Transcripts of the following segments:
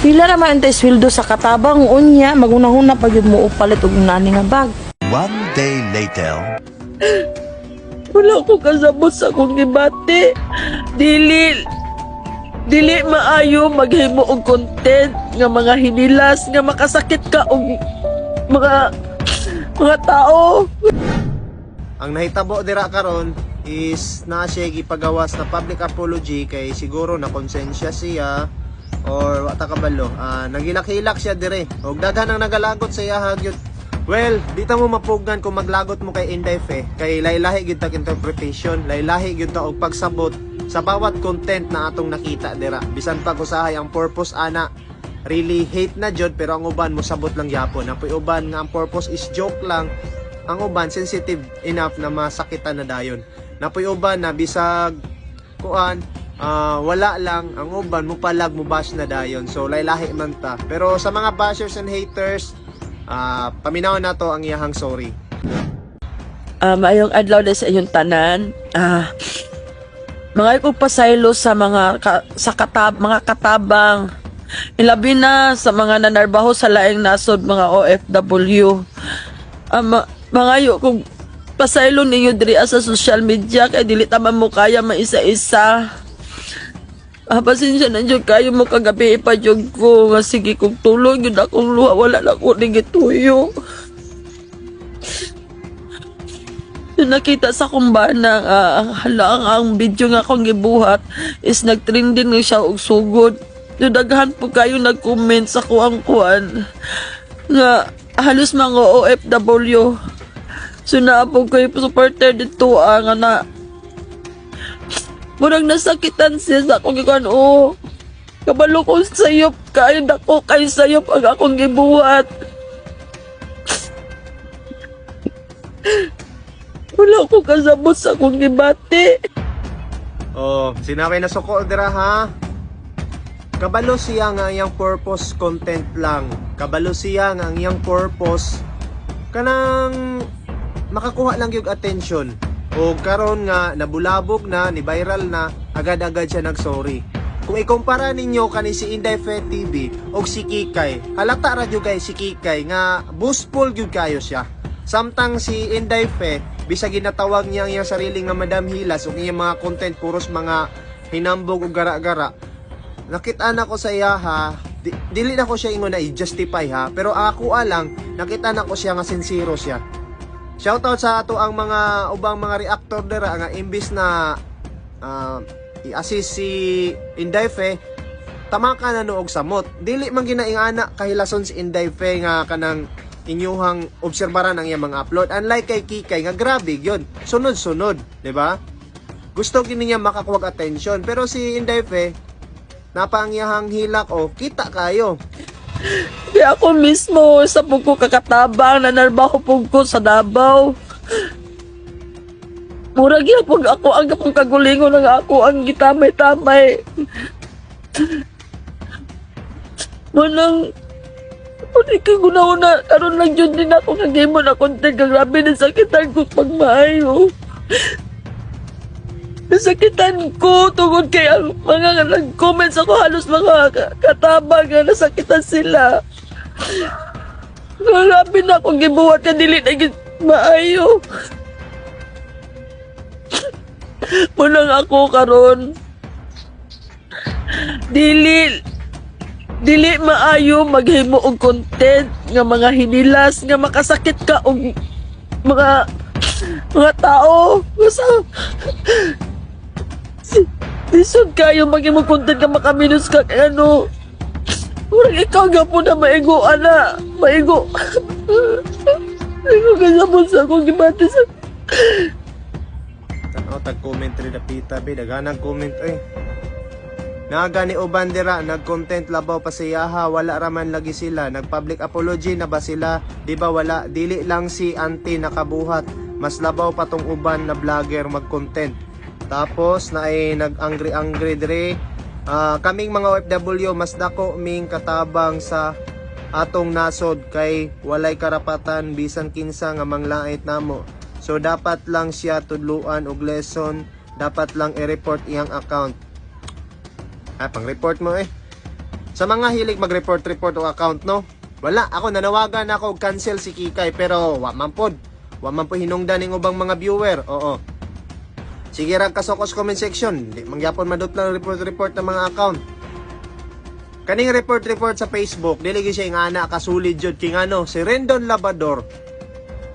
Pila naman ang sweldo sa katabang unya magunahuna pag yun mo upalit og nani nga bag. One day later. Wala ko kasabot sa akong gibati. Dili dili maayo maghimo og content nga mga hinilas nga makasakit ka og mga mga tao. Ang nahitabo dira karon is na siya gipagawas na public apology kay siguro na konsensya siya or wa ta kabalo ah nagilak-hilak siya dire. Og daghan ang nagalagot sa iya hagyod well di mo mapugnan kung maglagot mo kay Inday Fe. Kay laylahi gyud ta interpretation. Laylahi gyud ta og pagsabot sa bawat content na atong nakita dira. Bisan pa usahay ang purpose ana really hate na jud pero ang uban mo sabot lang yapon. Apoy uban nga ang purpose is joke lang. Ang uban sensitive enough na masakitan na dayon. Napoy uban na bisag kuan ah, wala lang ang uban mo palag mo bash na dayon so laylahi man ta pero sa mga bashers and haters ah, paminaw na to ang iyahang sorry Ah, mayong adlaw na sa inyong tanan. Ah, mga ikong pasaylo sa mga ka, sa katab, mga katabang ilabi na sa mga nanarbaho sa laing nasod mga OFW. Ah, ma, mga yo kung pasaylo ninyo diri sa social media kay dili taman mo kaya maisa-isa. Ah, pasensya na dyan kayo mo kagabi ipadyog ko nga sige kung tulog yun akong luha wala na ko nigituyo. Yung nakita sa kumbana nga hala ang, ang video nga akong gibuhat is nagtrending nga siya og sugod. Yung daghan po kayo nag-comment sa kuang kuan nga halos mga OFW. So naapog kayo supporter dito ah, nga na Murag nasakitan siya sa akong ikuan o. Kabalo ko sayop kayo dako kay sayop ang akong gibuhat. Wala ko kasabot sa akong gibati. oh sinabi na suko dira ha kabalo siya nga ang purpose content lang kabalo siya nga ang purpose kanang makakuha lang yung attention o karon nga nabulabog na ni viral na agad-agad siya nagsorry. Kung ikumpara ninyo kani si Inday Fe TV og si Kikay halata ra jud kay si Kikay nga boostful gyud kayo siya. Samtang si Inday Fe bisag ginatawag niya ang iyang sariling nga Madam Hilas ug iyang mga content puros mga hinambog ug gara-gara. Nakita na ko sa iya ha? Di, dili na ko siya ingon na i-justify ha? Pero ako alang nakita na ko siya nga sincero siya Shoutout sa ato ang mga ubang mga reactor dira nga imbis na ah, i-assist si Inday Fe tamaka na noog samot dili man ginaingana kahilason si Inday Fe nga kanang inyuhang obserbaran ang iyang mga upload. Unlike kay Kikay nga grabe yun. Sunod-sunod di ba? Gusto gini niya makakuwag attention. Pero si Inday Fe napangyahang hilak o kita kayo Di ako mismo sa pugo kakatabang na narbaho pugo sa Davao. Murag yapog ako ang kapong kagulingon ng ako ang gitamay-tamay. Manang Pwede ka guna-una, karon lang yun din ako nag-game na ka grabe na sakitan ko pag maayo. Nasakitan ko tungod kay ang mga nag-comments ako halos mga ka- katabang nga nasakitan sila. Grabe na akong gibuhat ka dili na maayo. Munang ako karon. Dili dili maayo maghimo og content nga mga hinilas nga makasakit ka og mga mga tao. Basta Lisod kayo maghimo content nga makaminus ka kay ano. Murag ikaw nga po na maigo ana. Maigo. Maigo ka sa bulsa akong gibati sa Tanaw tag comment rin na pita be daghanang comment eh. Naga ni Obandera nag-content labaw pa siya ha wala raman lagi sila nag-public apology na ba sila di ba wala dili lang si auntie nakabuhat mas labaw pa tong uban na vlogger mag-content tapos na ay nag-angry-angry dire Ah, kaming mga OFW mas dako ming katabang sa atong nasod kay walay karapatan bisan kinsa nga manglait namo So dapat lang siya tudluan og lesson, dapat lang i-report iyang account. Ah, pang-report mo eh. Sa mga hilig mag-report-report o account, no? Wala, ako nanawagan ako og cancel si Kikay pero wa man pod. Wa man po hinungdan ning ubang mga viewer. Oo. Sige ra kasokos comment section. Di mangyapon madutlang report-report ng mga account. Kaning report-report sa Facebook, dili gyud siya nga ana kasulid jud king ano, si Rendon Labador.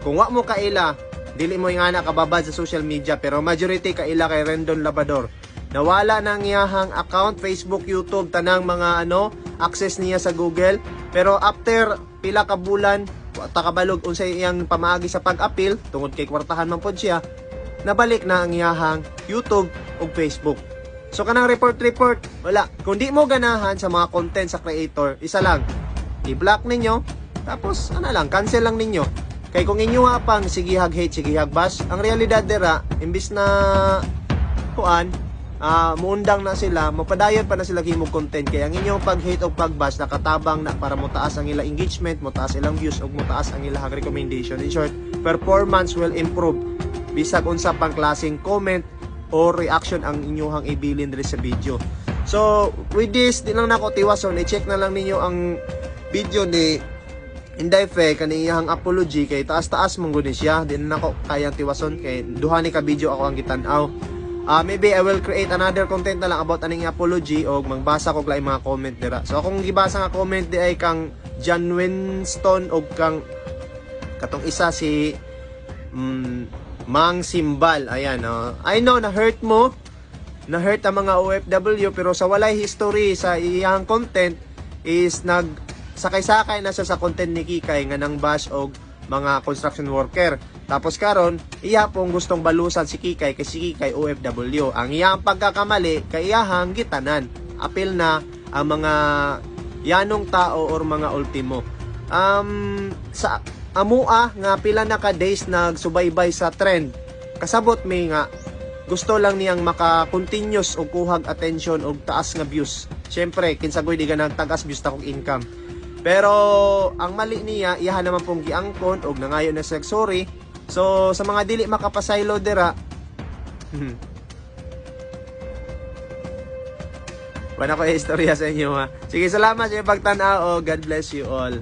Kung wa mo kaila, dili mo nga ana kababad sa social media pero majority kaila kay Rendon Labador. Nawala nang iyahang account, Facebook, YouTube, tanang mga ano, access niya sa Google. Pero after pila ka bulan, ta kabalog unsay iyang pamaagi sa pag-appeal, tungod kay kwartahan man pod siya, nabalik na ang iyahang YouTube ug Facebook. So kanang report-report, wala. Kung di mo ganahan sa mga content sa creator, isa lang, i-block ninyo, tapos ano lang, cancel lang ninyo. Kay kung inyo nga pang sige hag hate, sige hag bash, ang realidad dera, imbis na kuan, ah muundang na sila, mapadayon pa na sila himog content kay ang inyong pag-hate o pag-bash nakatabang na para motaas ang ila engagement, motaas ilang views ug motaas ang ilang recommendation. In short, performance will improve bisag unsa pang klaseng comment or reaction ang inyong ibilin diri sa video. So, with this, di lang nako tiwason, i-check na lang ninyo ang video ni Inday Fe kaniyang apology kay taas-taas mong gud siya. Di na nako kayang tiwason kay duha ni ka video ako ang gitan-aw. Ah, maybe I will create another content na lang about aning apology o magbasa ko laing mga comment dira. So akong gibasa nga comment di ay kang John Winston o kang katong isa si mm, Mang Simbal. Ayan, oh. I know na hurt mo. Na hurt ang mga OFW pero sa walay history sa iyang content is nag sakay-sakay na siya sa content ni Kikay nga nang bash og mga construction worker. Tapos karon, iya pong gustong balusan si Kikay kay si Kikay OFW. Ang iyang pagkakamali kay iyahang gitanan. Apil na ang mga yanong tao or mga ultimo. Um, sa amua nga pila na ka days nagsubaybay sa trend. Kasabot may nga gusto lang niyang maka-continuous og kuhag attention og taas nga views. Syempre, kinsagoy di ganang tagas views ta income. Pero ang mali niya, iyaha naman pong giangkon og nangayo na sa sorry. So sa mga dili makapasaylo dira, Wala ko istorya sa inyo ha. Sige, salamat sa pagtanaw. God bless you all.